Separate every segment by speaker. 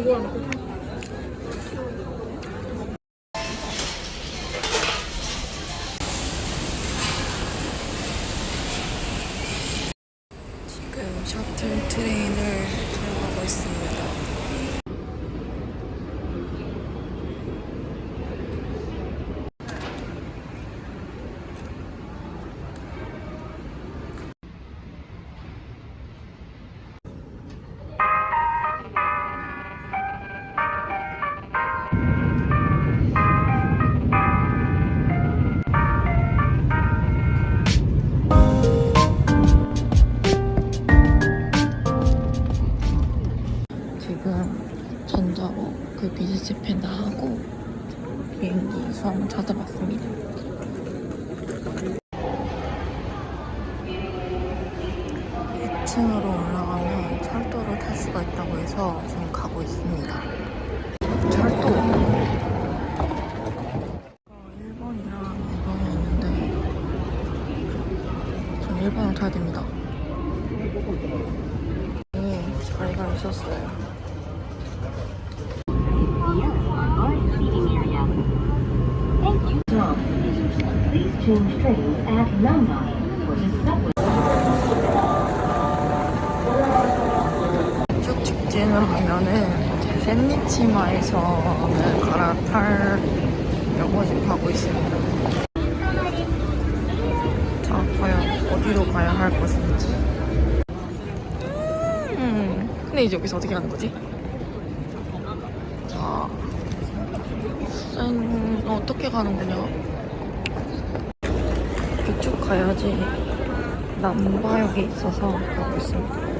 Speaker 1: 지금 비행기 수항 찾아봤습니다. 2층으로 올라가면 철도를 탈 수가 있다고 해서 지금 가고 있습니다. 철도. 어, 1번이랑 2번이 있는데 전 1번을 타야 됩니다. 네, 자리가 있었어요.
Speaker 2: Please change trains at Nambai for the subway.
Speaker 1: 쭉 직진을 하면은 이제 샌니치마에서는 갈아타려고 지금 가고 있습니다. 자, 과연 어디로 가야 할 것인지. 음, 근데 이제 여기서 어떻게 가는 거지? 자, 짠, 어떻게 가는 거냐? 이렇게 쭉 가야지. 남바역에 있어서 가고 있습니다.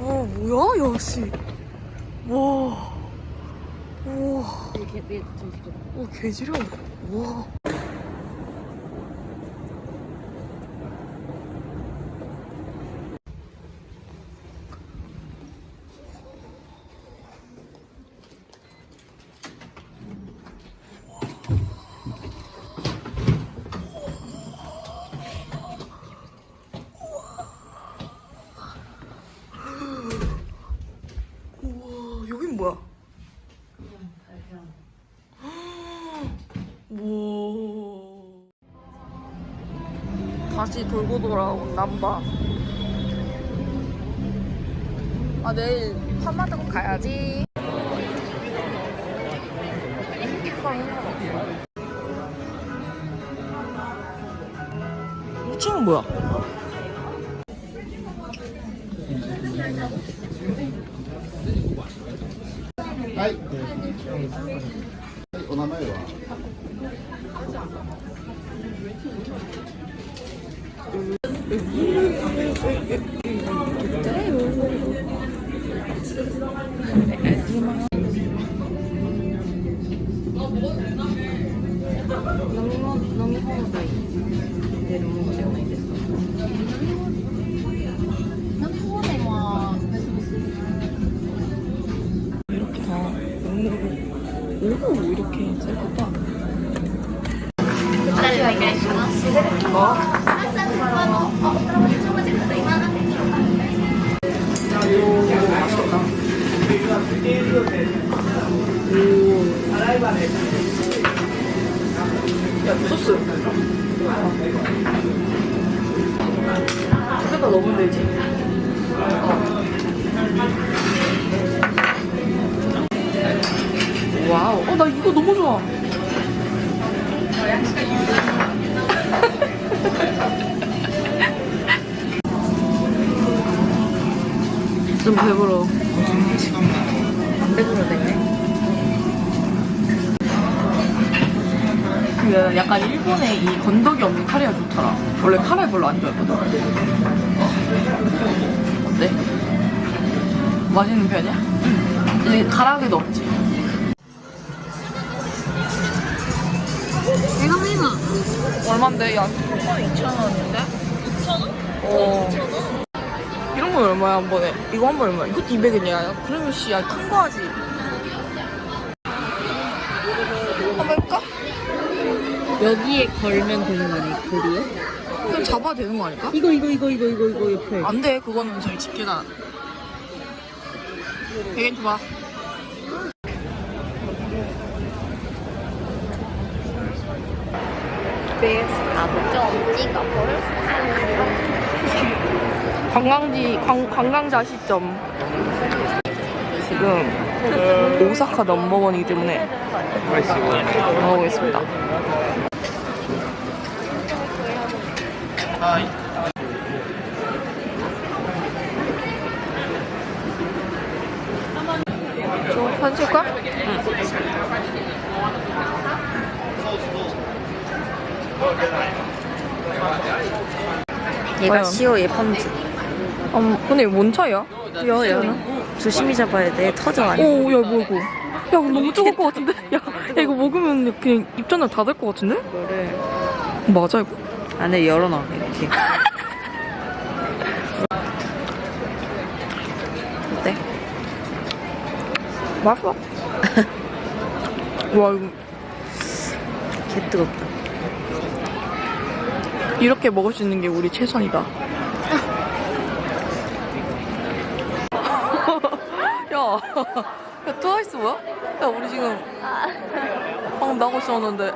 Speaker 1: 와 뭐야 야씨 와. 우와 오 개지려. 우와 우와 여긴 뭐야? 우와 다시 돌고 돌아온 남바 아 내일 한마디고 가야지 우층은 뭐야?
Speaker 3: 네.
Speaker 1: 이렇게 다 오고 오고 소스. 두 개가 넣으면 되지. 와우. 어 나 이거 너무 좋아. 좀 배불러. 그 약간 일본의 이 건더기 없는 카레가 좋더라. 원래 카레 별로 안 좋아했거든. 어때? 맛있는 편이야? 응. 이제 가라하게도 없지.
Speaker 4: 내가 해봐.
Speaker 1: 얼만데? 야, 2,000원인데? 2,000원? 어. 이런 건 얼마야, 한 번에? 이거 한 번 얼마야? 이것도 200원이야. 그러면 씨, 야, 큰 거 하지.
Speaker 4: 여기에 걸면 되는 거 아니야? 고리에?
Speaker 1: 그럼 잡아야 되는 거 아닐까?
Speaker 4: 이거 이거 이거 이거 이거 이거 옆에.
Speaker 1: 안 돼, 그거는 저희 집계단. 100엔 줘봐.
Speaker 4: 나도 좀 찍어볼
Speaker 1: 관광지, 관, 관광자 시점. 지금 오사카 넘버원이기 때문에 먹어보겠습니다. 저한 줄까?
Speaker 4: 얘가
Speaker 1: 과연?
Speaker 4: 시오 얘 펌즈.
Speaker 1: 음, 근데 이거 뭔 차이야?
Speaker 4: 야, 야. 조심히 잡아야 돼. 터져 안.
Speaker 1: 오, 야, 뭐 이거. 야, 이거 너무 적을 것 같은데? 야, 야, 이거 먹으면 그냥 다될것 같은데? 맞아, 이거?
Speaker 4: 안에 열어놔 이렇게.
Speaker 1: 어때? 맛있어. 와, 이거
Speaker 4: 개 뜨겁다.
Speaker 1: 이렇게 먹을 수 있는 게 우리 최선이다. 야, 야, 트와이스 뭐야? 야, 우리 지금 방금 나고 있었는데.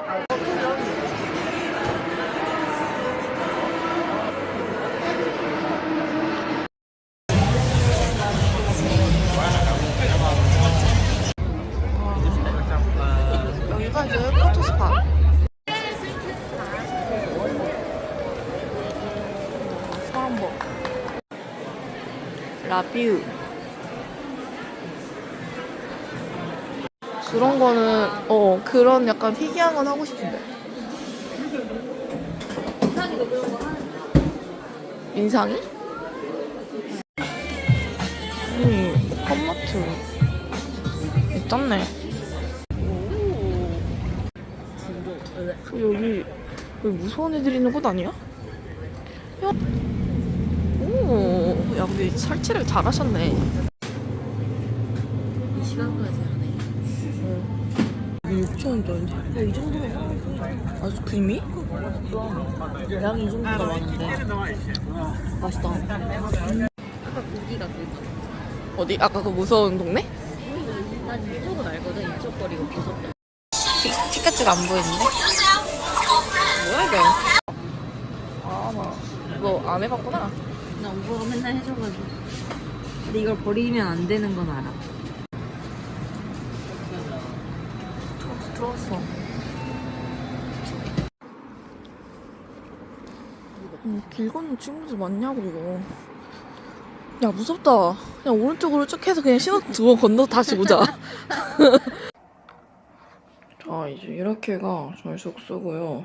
Speaker 1: 뷰. 그런 거는, 어, 그런 약간 희귀한 건 하고 싶은데. 인상이? 음, 컴마트. 미쳤네. 여기, 여기 무서운 애들 있는 곳 아니야? 야. 오, 야, 근데 설치를 잘 하셨네.
Speaker 4: 이 시간까지 하네.
Speaker 1: 6,000원짜리인데? 야, 이 정도면 아주 그림이?
Speaker 4: 양이 이 정도가 많은데. 맛있다. 아까 고기가 그.
Speaker 1: 어디? 아까 그 무서운 동네?
Speaker 4: 난 이쪽은 알거든. 이쪽 거리가 무섭다.
Speaker 1: 티켓츠가 안 보이는데? 뭐야, 이게? 아, 나. 너안 해봤구나.
Speaker 4: 나 오빠가 맨날 해줘가지고. 근데 이걸 버리면 안 되는 건 알아.
Speaker 1: 들어왔어, 들어왔어. 음, 길 걷는 친구들 많냐고, 이거. 야, 무섭다. 그냥 오른쪽으로 쭉 해서 그냥 신호 두 번 건너 다시 오자. 자, 이제 이렇게가 저희 숙소고요.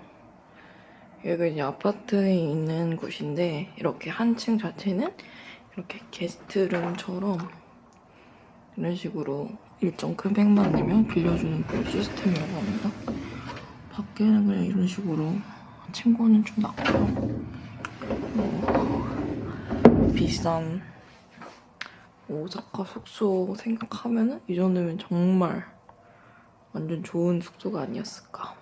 Speaker 1: 여기가 이제 아파트에 있는 곳인데, 이렇게 한 층 자체는 이렇게 게스트룸처럼 이런 식으로 일정 금액만 내면 빌려주는 그런 시스템이라고 합니다. 밖에는 그냥 이런 식으로 친구는 좀 낮고요. 뭐 비싼 오사카 숙소 생각하면은 이 정도면 정말 완전 좋은 숙소가 아니었을까.